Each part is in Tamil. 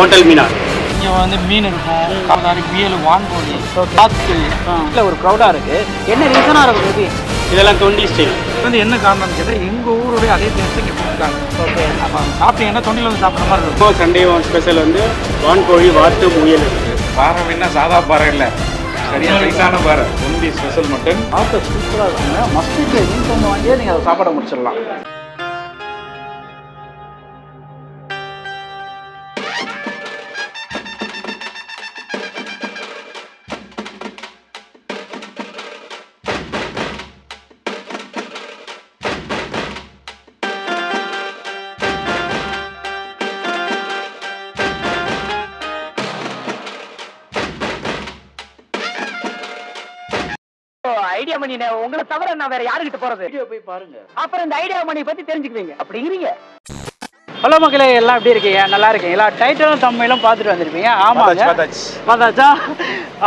ஹோட்டல் மீனார் இங்கே வந்து மீன் இருக்கும். காதாரி வியல் வான்கோழி காத்து. இல்லை ஒரு க்ரௌடாக இருக்குது என்ன ரீசனாக இருக்கும் மேபி இதெல்லாம் தொண்டி ஸ்டைல் இது வந்து என்ன காரணம்னு கேட்டால் எங்கள் ஊருடைய அதே டேஸ்ட்டு இங்கே கொடுக்குறாங்க. ஓகே அப்போ சாப்பிட்டீங்கன்னா தொண்டியில் வந்து சாப்பிட்ற மாதிரி இருக்கும்? சண்டே ஸ்பெஷல் வந்து வான்கோழி வாத்து முயல். இருக்கு பாறை என்ன சாதா பாறை இல்லை. சரியா சைஸான பாறை. ஒன்லி ஸ்பெஷல் மட்டன் சாப்பிட்ட சூப்பராக இருக்குங்க மஸ்ட் மீன் கொஞ்சம் வாங்கியே நீங்கள் அதை சாப்பாடை முடிச்சிடலாம். ஐடியா மணி உங்களை தவிர நான் வேற யாருக்கிட்ட போறது? போய் பாருங்க. அப்புறம் இந்த ஐடியா மணி பத்தி தெரிஞ்சுக்குவீங்க. அப்படிங்கிறீங்க. ஹலோ மக்களே எல்லாம் எப்படி இருக்கீங்க? நல்லா இருக்கீங்களா டைட்டலும் தம்மையிலும் பார்த்துட்டு வந்திருப்பீங்க. ஆமாங்க. பார்த்தாச்சா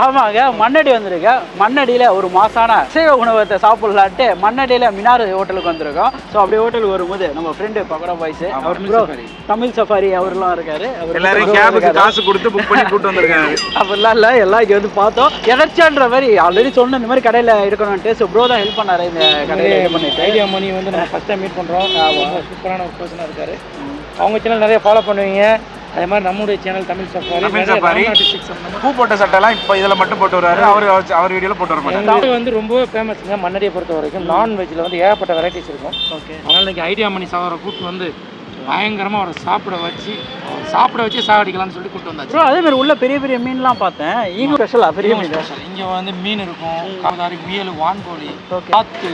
ஆமாங்க. மண்ணடி வந்திருக்க. மண்ணடியில் ஒரு மாசான அசைவ உணவத்தை சாப்பிடலான்ட்டு மண்ணடியில் மினார் ஹோட்டலுக்கு வந்திருக்கோம். ஸோ அப்படியே ஹோட்டலுக்கு வரும்போது நம்ம ஃப்ரெண்டு பக்கோடா பாய்ஸ் அவர் தமிழ் சஃபாரி. அவர்லாம் இருக்காரு. அவர் எல்லாரும். காசு கொடுத்து புக் பண்ணி கூட்டு வந்திருக்காங்க அப்படிலாம் இல்லை எல்லாம் இங்கே வந்து பார்த்தோம். எதாச்சான்ற மாதிரி ஆல்ரெடி சொன்ன இந்த மாதிரி கடையில் இருக்கணும்ட்டு ஸோ ப்ரோ தான் ஹெல்ப் பண்ணாரு இந்த கடையில். ஐடியா மணி வந்து நம்ம ஃபஸ்ட் டைம் மீட் பண்ணுறோம் சூப்பரான ஒரு பர்சனாக இருக்காரு. அவங்க சேனல் நிறைய ஃபாலோ பண்ணுவீங்க. அதே மாதிரி நம்முடைய channel Tamil Safari Tamil Safari. பூ போட்ட சட்டைலாம் இப்போ இதில் மட்டும் போட்டு வர்றாரு. அவர் அவர் வீடியோல போட்டு வர மாட்டாங்க வந்து ரொம்ப ஃபேமஸ்ங்க மண்ணடியை பொறுத்த வரைக்கும். நான்வெஜ்ல வந்து ஏகப்பட்ட வெரைட்டிஸ் இருக்கும். ஓகே. அதனால இன்னைக்கு ஐடியா மணி சாவரை கூட்டு வந்து பயங்கரமா அவரை சாப்பிட வச்சு சாப்பிட வச்சு சாகடிக்கலாம்னு சொல்லி கூட்டு வந்தாச்சு. ப்ரோ அதே மாதிரி உள்ள பெரிய பெரிய மீன்லாம் பார்த்தேன். ஈங்க ஸ்பெஷலா பெரிய மீன். இங்க வந்து மீன் இருக்கும். காதாரி வியல் வான்கோழி Okay. காத்து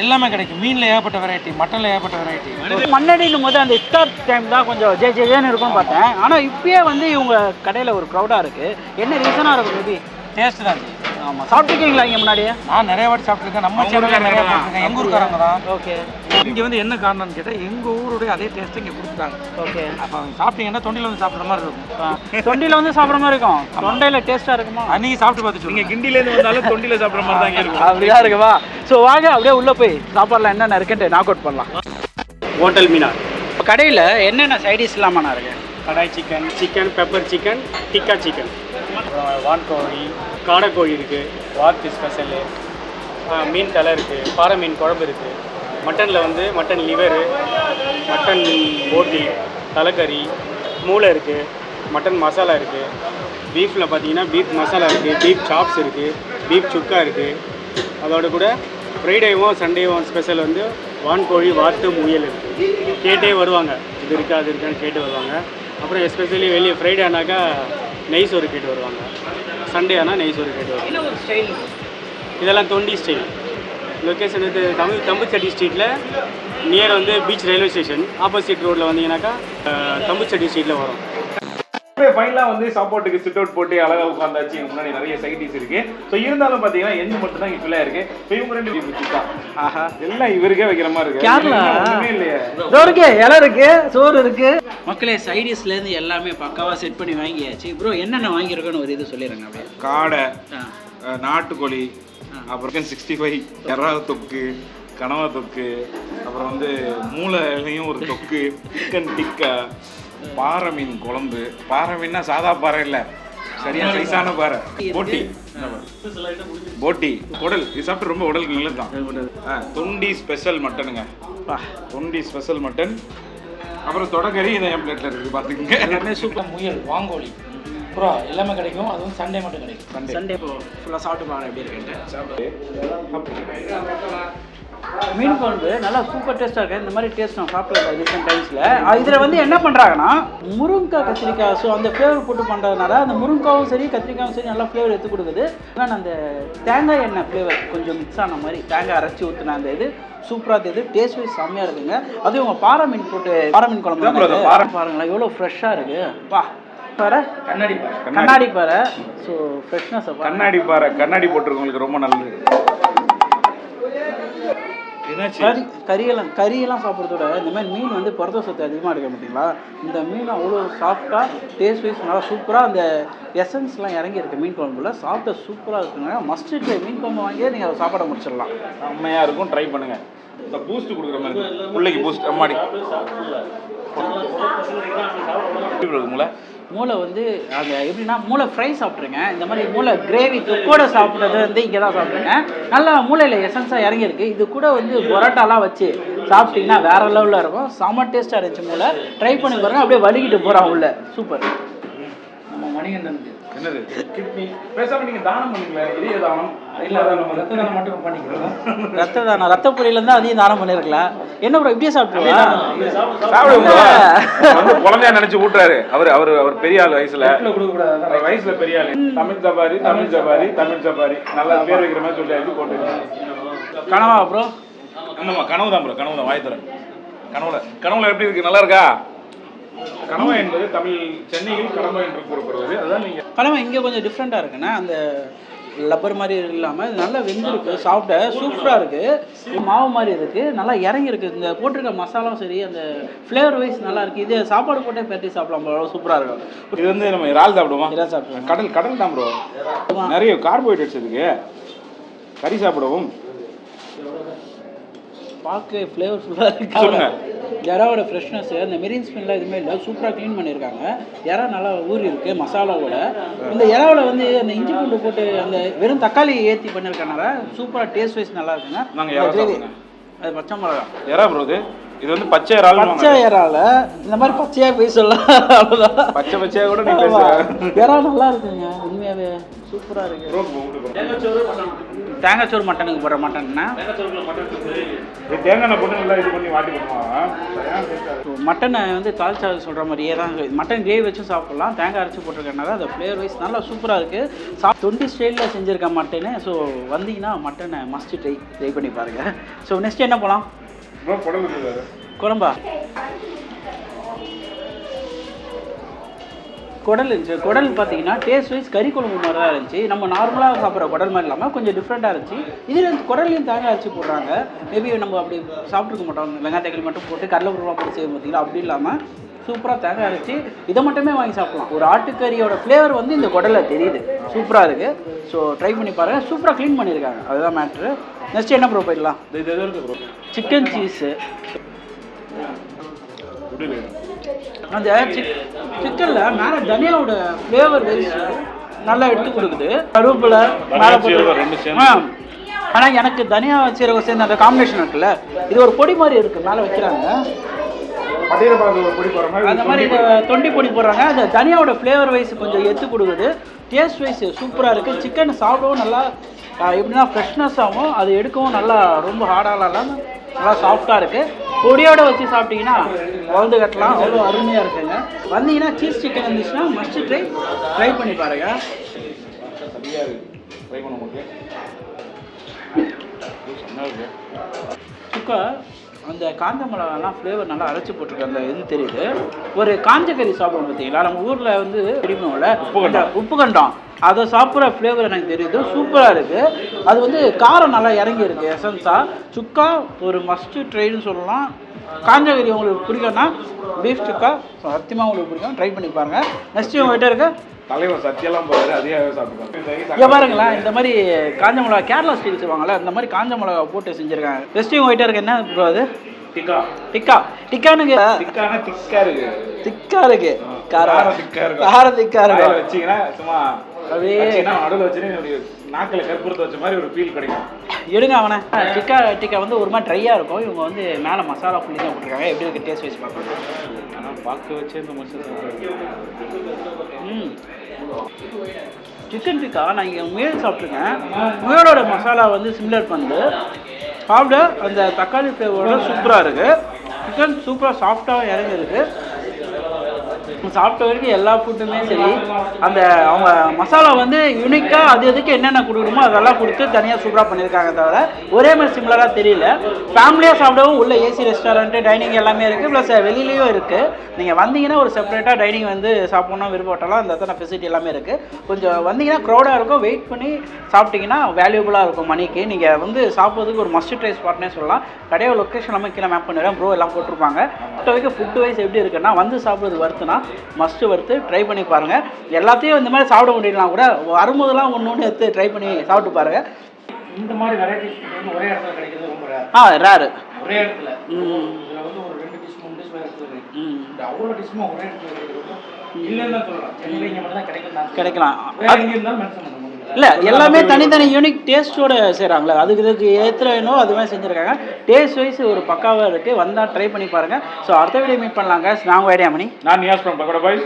எல்லாமே கிடைக்கும். மீன்ல ஏகப்பட்ட வெரைட்டி மட்டன்ல ஏகப்பட்ட வெரைட்டி மண்ணடினும் போது அந்த இஃப்தார் டைம் தான் கொஞ்சம் ஜே ஜேன்னு இருக்கும்னு பார்த்தேன். ஆனால் இப்பயே வந்து இவங்க கடையில் ஒரு க்ரௌடாக இருக்கு. என்ன ரீசனாக இருக்கும் மேபி டேஸ்ட் தான். ஆமாம் சாப்பிட்டுருக்கீங்களா இங்கே முன்னாடியே? நான் நிறைய வாட்டி சாப்பிட்டுருக்கேன். நம்ம சேனல்ல நிறைய சாப்பிட்டுருக்கேன் எங்க ஊருக்காரங்க தான். ஓகே. இங்க வந்து என்ன காரணம்னு கேட்டா எங்க ஊருடைய அதே டேஸ்ட் இங்க கொடுத்துட்டாங்க. ஓகே. அப்ப சாப்பிட்டீங்கன்னா தொண்டில வந்து சாப்பிட்ற மாதிரி இருக்கும். தொண்டியில் வந்து சாப்பிட்ற மாதிரி இருக்கும். தொண்டையில் டேஸ்ட்டாக இருக்குமா? அன்னைக்கு சாப்பிட்டு பார்த்துட்டு நீங்க கிண்டிலேருந்து வந்தாலும் தொண்டில சாப்பிட்ற மாதிரி தான் இங்க இருக்கும். அப்படிதான் இருக்குவா ஸோ வாங்க அப்படியே உள்ளே போய் சாப்பாடுல என்னென்ன இருக்குன்ட்டு நாக் அவுட் பண்ணலாம். ஹோட்டல் மீனார் இப்போ கடையில் என்னென்ன சைடிஸ் இல்லாமல் இருக்கு kadai chicken chicken pepper chicken tikka chicken வான்கோழி காடைக்கோழி இருக்குது வாத்து ஸ்பெஷலு மீன் தலை இருக்குது பாறை மீன் குழம்பு இருக்குது மட்டனில் வந்து மட்டன் லிவரு மட்டன் போட்டி தலைக்கறி மூளை இருக்குது மட்டன் மசாலா இருக்குது பீஃபில் பார்த்தீங்கன்னா பீஃப் மசாலா இருக்குது பீஃப் சாப்ஸ் இருக்குது பீஃப் சுக்கா இருக்குது அதோட கூட ஃப்ரைடேவும் சண்டேவும் ஸ்பெஷல் வந்து வான்கோழி வாத்து முயல் இருக்குது கேட்டே வருவாங்க. இது இருக்கா அது இருக்கான்னு கேட்டு வருவாங்க. அப்புறம் எஸ்பெஷலி வெளியே ஃப்ரைடே ஆனாக்கா நெய் சோறு கேட்டு வருவாங்க. சண்டே ஆனால் நெய் சோறு கேட்டு வருவாங்க இதெல்லாம் தொண்டி ஸ்டைல் லொக்கேஷன் இது தமிழ் தம்புச்சட்டி ஸ்ட்ரீட்டில் நியர் வந்து பீச் ரயில்வே ஸ்டேஷன் ஆப்போசிட் ரோட்டில் வந்தீங்கன்னாக்கா தம்புச்சட்டி ஸ்ட்ரீட்டில் வரும். ஃபைனலாக வந்து சாப்பாட்டுக்கு சிட் அவுட் போட்டு அழகா உட்காந்தாச்சு இங்க முன்னாடி நிறைய சைடிஸ் இருக்கு. ஸோ இருந்தாலும் பார்த்தீங்கன்னா எந்த மட்டும் தான் இங்கே இருக்கு இப்போ இவங்க ரெண்டு பேரும் தான். ஆஹா எல்லாம் இவருக்கே வைக்கிற மாதிரி இருக்கு. கேரளா. இல்லையே. இருக்கு இலை இருக்கு சோறு இருக்கு. மக்களே சைடிஸ்லேருந்து எல்லாமே பக்காவாக செட் பண்ணி வாங்கியாச்சு. ப்ரோ என்னென்ன வாங்கியிருக்கோன்னு ஒரு இது சொல்லிடுங்க அப்படியே. காடை நாட்டுக்கோழி அப்புறம் சிக்ஸ்டி ஃபைவ் எறா தொக்கு கனவா தொக்கு அப்புறம் வந்து மூளைலையும் ஒரு தொக்கு சிக்கன் டிக்கா பாறை மீன் குழம்பு. பாறை மீன்னா சாதா பாறை இல்லை. சரியா சைஸான பாறை. போட்டி. போட்டி. உடல். இது சாப்பிட்டு ரொம்ப உடலுக்கு நல்லது தான் ஆ, தொண்டி ஸ்பெஷல் மட்டனுங்க தொண்டி ஸ்பெஷல் மட்டன் அப்புறம் தொடக்கறி இதை என் பிளேட்ல இருக்கு பாத்துக்கங்க. எல்லாமே சூப்பர் முயல் வாங்கோழி புறா எல்லாமே கிடைக்கும். அது வந்து சண்டே மட்டும் கிடைக்கும். சண்டே இப்போ ஃபுல்லாக சாப்பிட்டு பாருங்க எப்படி இருக்குன்ட்டு. மீன் குழம்பு நல்லா சூப்பர் டேஸ்ட்டாக இருக்கு. இந்த மாதிரி டேஸ்ட் நான் சாப்பிடல ரீசெண்ட் டைம்ஸில் இதில் வந்து என்ன பண்ணுறாங்கன்னா முருங்கைக்காய் கத்திரிக்காய் ஸோ அந்த ஃப்ளேவர் போட்டு பண்ணுறதுனால அந்த முருங்காவும் சரி கத்திரிக்காயும் சரி நல்லா ஃப்ளேவர் எடுத்து கொடுக்குது. ஆனால் அந்த தேங்காய் எண்ணெய் ஃப்ளேவர் கொஞ்சம் மிக்ஸ் ஆன மாதிரி தேங்காய் அரைச்சி ஊற்றின அந்த இது சூப்பராக தெரியுது டேஸ்ட் வைஸ் செம்மையாக இருக்குங்க. அதுவும் உங்கள் பாறை மீன் போட்டு பாறை மீன் குழம்பு? பாறை. பாருங்களேன் எவ்வளோ ஃப்ரெஷ்ஷாக இருக்கு. வா பாரு கண்ணாடி பாரு. கண்ணாடி பாரு ஸோ ஃப்ரெஷ்னஸ் கண்ணாடி பாறை கண்ணாடி போட்டிருக்கவங்களுக்கு ரொம்ப நல்லது. கறி கறியெல்லாம் கறியெல்லாம் சாப்பிட்றத விட இந்த மாதிரி மீன் வந்து புரத சத்து அதிகமாக இருக்க மாட்டீங்களா? இந்த மீன் அவ்வளோ சாஃப்டாக டேஸ்ட் வைஸ் நல்லா சூப்பராக அந்த எசன்ஸ்லாம் இறங்கி இருக்கு மீன் குழம்புல. சாப்பிட்ட சூப்பராக இருக்குங்க. மஸ்ட் ட்ரை மீன் குழம்பு வாங்கியே நீங்கள் அதை சாப்பாடை முடிச்சிடலாம். செம்மையா இருக்கும். ட்ரை பண்ணுங்க. இந்த பூஸ்ட் கொடுக்குற மாதிரி பிள்ளைக்கு பூஸ்ட் அம்மாடி. மூளை வந்து அந்த எப்படின்னா மூளை ஃப்ரை சாப்பிட்ருங்க இந்த மாதிரி மூளை கிரேவி தொக்கோட சாப்பிட்றது வந்து இங்கே தான் சாப்பிட்ருங்க நல்லா மூளையில் எசன்ஸாக இறங்கியிருக்கு. இது கூட வந்து பொரோட்டாலாம் வச்சு சாப்பிட்டீங்கன்னா வேற லெவலில் இருக்கும். செம்ம டேஸ்ட்டாக இருந்துச்சு மூளை. ட்ரை பண்ணி பாருங்க. அப்படியே வலிக்கிட்டு போகிறான் உள்ள. சூப்பர் நம்ம மணிகண்டனுக்கு. என்னது? கிட்னி. பேசாம நீங்க தானம் பண்ணுங்களேன். இதே தானம்? இல்லை நம்ம ரத்த தானம் மட்டும் பண்ணிக்கிறோம். ரத்த தானம். ரத்த பொரியலேருந்து அதையும் தானம் பண்ணியிருக்கலாம் என்ன ப்ரோ இப்படியே சாப்பிட்ருவா சாப்பிடுங்க வந்து குழந்தையா நினைச்சு ஊட்டுறாரு. அவர் அவர் அவர் பெரிய ஆள் வயசுல. வயசுல பெரிய ஆளு. Tamil safari Tamil safari Tamil safari நல்லா பேர் வைக்கிற மாதிரி சொல்லி போட்டு கனவா ப்ரோ ஆமாம்மா கனவு தான் ப்ரோ கனவு தான் வாய் தரேன் கனவுல கனவுல எப்படி இருக்கு? நல்லா இருக்கா? கனவு என்பது தமிழ் சென்னையில் கனவு என்று கூறப்படுவது. அதுதான் நீங்க கனவா இங்கே கொஞ்சம் டிஃப்ரெண்ட்டாக இருக்குண்ணா. அந்த லப்பர் மாதிரி இல்லாமல் இது நல்லா வெந்திருக்கு சாப்பிட்ட சூப்பராக இருக்குது மாவு மாதிரி இருக்குது நல்லா இறங்கியிருக்கு. இந்த போட்டிருக்க மசாலாவும் சரி அந்த ஃப்ளேவர் வைஸ் நல்லா இருக்குது இது சாப்பாடு போட்டே பெரட்டி சாப்பிடலாம் bro. சூப்பராக இருக்கும். இது வந்து நம்ம இறால் சாப்பிடுவோம்? இறால் சாப்பிடுவோம். கடல் கடல் தான் ப்ரோ நிறைய கார்போஹைட்ரேட்ஸ் இருக்கு. கறி சாப்பிடவும். பார்க்க ஃப்ளேவர்ஃபுல்லாக சொல்லுங்க. இருக்கு. இறாவோட ஃப்ரெஷ்னஸ் அந்த மெரின் ஸ்பின்லாம் எதுவுமே இல்லை. சூப்பராக க்ளீன் பண்ணியிருக்காங்க. இறா நல்லா ஊறி இருக்கு மசாலாவோட. இந்த இறாவில் வந்து அந்த இஞ்சி பூண்டு போட்டு அந்த வெறும் தக்காளி ஏற்றி பண்ணியிருக்கனால சூப்பராக டேஸ்ட் வைஸ் நல்லா இருக்குங்க. நாங்க இறா அது பச்சை மிளகா. எறா ப்ரோ இது. இது வந்து பச்சை இறால் பச்சை இறால இந்த மாதிரி பச்சையாக போய் சொல்லலாம் அவ்வளோதான் பச்சை பச்சையா கூட நீ ஆமா. பேசுற. இறா நல்லா இருக்குங்க. உண்மையாகவே சூப்பராக இருக்கு. ப்ரோ உங்களுக்கு தேங்காய் சோறு மட்டனுக்கு போடுற மட்டன்னா தேங்காய் போட்டு நல்லா இது பண்ணி வாட்டி பண்ணுவாங்க மட்டனை வந்து தால்ச்சா சொல்கிற மாதிரியே தான். மட்டன் கிரேவி வச்சும் சாப்பிட்லாம். தேங்காய் அரைச்சி போட்டிருக்கனால அந்த ஃப்ளேவர் வைஸ் நல்லா சூப்பராக இருக்குது சா தொண்டி ஸ்டைலில் செஞ்சுருக்க மட்டனு. ஸோ வந்தீங்கன்னா மட்டனை மஸ்ட் ட்ரை ட்ரை பண்ணி பாருங்கள் ஸோ நெக்ஸ்ட் என்ன போகலாம் குழம்பா? குடல் இருந்துச்சு. குடல் பார்த்தீங்கன்னா டேஸ்ட் வைஸ் கறி குழம்பு மாதிரி தான் இருந்துச்சு. நம்ம நார்மலாக சாப்பிட்ற குடல் மாதிரி இல்லாமல் கொஞ்சம் டிஃப்ரெண்ட்டாக இருந்துச்சு. இதில் குடல்லையும் தேங்காய் அரைச்சி போடுறாங்க. மேபி நம்ம அப்படி சாப்பிட்ருக்க மாட்டோம். வெங்காய தக்காளி மட்டும் போட்டு கடலை உருவா போட்டு செய்ய பார்த்தீங்களா அப்படி இல்லாமல் சூப்பராக தேங்காய் அரைச்சி இதை மட்டுமே வாங்கி சாப்பிடலாம். ஒரு ஆட்டுக்கறியோட ஃப்ளேவர் வந்து இந்த குடலில் தெரியுது. சூப்பராக இருக்குது ஸோ ட்ரை பண்ணி பாருங்கள் சூப்பராக க்ளீன் பண்ணியிருக்காங்க. அதுதான் மேட்ரு நெக்ஸ்ட் என்ன ப்ரோ போயிடலாம். சிக்கன் சீஸு அந்த சிக் சிக்கனில் மேலே தனியாவோட ஃப்ளேவர் வைஸ் நல்லா எடுத்து கொடுக்குது. கருவேப்பிலை மேலே சேர்ந்து. ஆ. ஆனால் எனக்கு தனியா சீரகம் சேர்ந்து அந்த காம்பினேஷன் இருக்குல்ல இது ஒரு பொடி மாதிரி இருக்குது மேலே வைக்கிறாங்க. அந்த மாதிரி இந்த தொண்டி பொடி போடுறாங்க. அந்த தனியாவோட ஃப்ளேவர் வைஸ் கொஞ்சம் எடுத்து கொடுக்குது. டேஸ்ட் வைஸ் சூப்பராக இருக்குது சிக்கன் சாப்பிடவும் நல்லா எப்படின்னா ஃப்ரெஷ்னஸாகவும் அது எடுக்கவும் நல்லா ரொம்ப ஹார்டாக இல்லாமல் நல்லா சாஃப்டாக இருக்குது பொடியோட வச்சு சாப்பிட்டீங்கன்னா குழந்தை கட்டலாம். அவ்வளோ அருமையாக இருக்குங்க. வந்தீங்கன்னா சீஸ் சிக்கன் இருந்துச்சுன்னா மஸ்ட் ட்ரை ட்ரை பண்ணி பாருங்க. சுக்கா அந்த காஞ்ச மிளகாலாம் ஃப்ளேவர் நல்லா அரைச்சி போட்டிருக்கு. அந்த இது தெரியுது. ஒரு காஞ்ச கறி சாப்பிடுவோம் பார்த்தீங்களா? நம்ம ஊரில் வந்து தெரியுமோல உப்பு கண்டம். உப்பு கண்டம் அதை சாப்பிட்ற ஃப்ளேவர் எனக்கு தெரியுது. சூப்பராக இருக்குது அது வந்து காரம் நல்லா இறங்கி இருக்கு எசன்ஸாக சுக்கா ஒரு மஸ்ட்டு ட்ரைன்னு சொல்லலாம். காஞ்ச கறி உங்களுக்கு பிடிக்கும்னா பீஃப் சுக்கா சத்தியமாக உங்களுக்கு பிடிக்கும். ட்ரை பண்ணி பாருங்கள் நெக்ஸ்ட் உங்கள்கிட்ட இருக்கு. தலைவர் சத்தியெல்லாம் போறாரு அதையாவே சாப்பிடுவாங்க இங்கே பாருங்களேன் இந்த மாதிரி காஞ்ச மிளகா கேரளா ஸ்டைல் செய்வாங்கல்ல இந்த மாதிரி காஞ்ச மிளகா போட்டு செஞ்சுருக்காங்க. நெக்ஸ்ட் உங்கள்கிட்ட இருக்கு என்ன ப்ரோ அது? டிக்கா. டிக்கா. டிக்கானுங்க. டிக்கானா திக்கா இருக்கு. திக்கா இருக்கு. காரம். திக்கா இருக்கு காரம் திக்கா இருக்கு வச்சீங்கன்னா சும்மா அப்படியே நடுவில் இப்படி நாக்கில் கற்பூரத்தை வச்ச மாதிரி ஒரு ஃபீல் கிடைக்கும். எடுங்க அவனை. டிக்கா டிக்கா வந்து ஒரு மாதிரி ட்ரையாக இருக்கும். இவங்க வந்து மேலே மசாலா புள்ளி தான் போட்டிருக்காங்க. எப்படி இருக்கு டேஸ்ட் வைஸ் பார்க்கலாம். ஆனால் பார்க்க வச்சே இந்த மனுஷன் ம். சிக்கன் டிக்கா நான் இங்கே முயல் சாப்பிட்ருக்கேன் முயலோட மசாலா வந்து சிமிலர் பண்ணுது. சாப்பிட அந்த தக்காளி ஃப்ளேவரோட சூப்பராக இருக்குது சிக்கன் சூப்பராக சாஃப்டாக இறங்கிருக்கு சாப்பிட்ட வரைக்கும் எல்லா ஃபுட்டுமே சரி. அந்த அவங்க மசாலா வந்து யூனிக்காக அது எதுக்கு என்னென்ன கொடுக்கணுமோ அதெல்லாம் கொடுத்து தனியாக சூப்பராக பண்ணியிருக்காங்க தவிர ஒரே மாதிரி சிமிலராக தெரியல. ஃபேமிலியாக சாப்பிடவும் உள்ள ஏசி ரெஸ்டாரண்ட்டு டைனிங் எல்லாமே இருக்குது ப்ளஸ் வெளியிலையும் இருக்குது நீங்கள் வந்தீங்கன்னா ஒரு செப்பரேட்டாக டைனிங் வந்து சாப்பிட்ணும் விருப்பப்பட்டாலும் அந்த அத்தனை ஃபெசிலிட்டி எல்லாமே இருக்குது கொஞ்சம் வந்தீங்கன்னா க்ரௌடாக இருக்கும். வெயிட் பண்ணி சாப்பிட்டீங்கன்னா வேல்யூபுளாக இருக்கும் மணிக்கு. நீங்கள் வந்து சாப்பிட்றதுக்கு ஒரு மஸ்ட் ட்ரை ஸ்பாட்னே சொல்லலாம். கடையோட லொக்கேஷன் எல்லாமே கீழே மேப் பண்ணிடுறேன். ப்ரோ எல்லாம் போட்டிருப்பாங்க. இப்போ வரைக்கும் ஃபுட் வைஸ் எப்படி இருக்குன்னா வந்து சாப்பிட்றது வருத்துனா மஸ்ட்டு வறுத்து ட்ரை பண்ணி பாருங்கள் எல்லாத்தையும் இந்த மாதிரி சாப்பிட முடியலாம் கூட வரும்போதெல்லாம் ஒன்று ஒன்று எடுத்து ட்ரை பண்ணி சாப்பிட்டு பாருங்கள் இந்த மாதிரி வெரைட்டிஸ் ஒரே இடத்துல கிடைக்கிறது ரொம்ப ரேர் ஆ ரேரு ஒரே இடத்துல. ம். இதில் வந்து ஒரு ரெண்டு டிஷ் மூணு டிஷ் வேறு இந்த அவ்வளோ டிஷ்ஷுமே ஒரே இடத்துல இருக்கிறது இல்லைன்னு தான் சொல்லலாம். சென்னையில் இங்கே மட்டும் தான் கிடைக்கலாம். வேற எங்கே இருந்தாலும் மென்ஷன் பண்ண முடியல இல்லை எல்லாமே தனித்தனி யூனிக் டேஸ்ட்டோட செய்கிறாங்களே அதுக்கு இதுக்கு ஏற்ற வேணும் அதுவே செஞ்சுருக்காங்க. டேஸ்ட் வைஸ் ஒரு பக்காவாக இருக்குது வந்தால் ட்ரை பண்ணி பாருங்கள் ஸோ அடுத்த வீடியோ மீட் பண்ணலாங்க நான் ஐடியா மணி நான் நியாஸ் பண்ண பக்கோட பாய்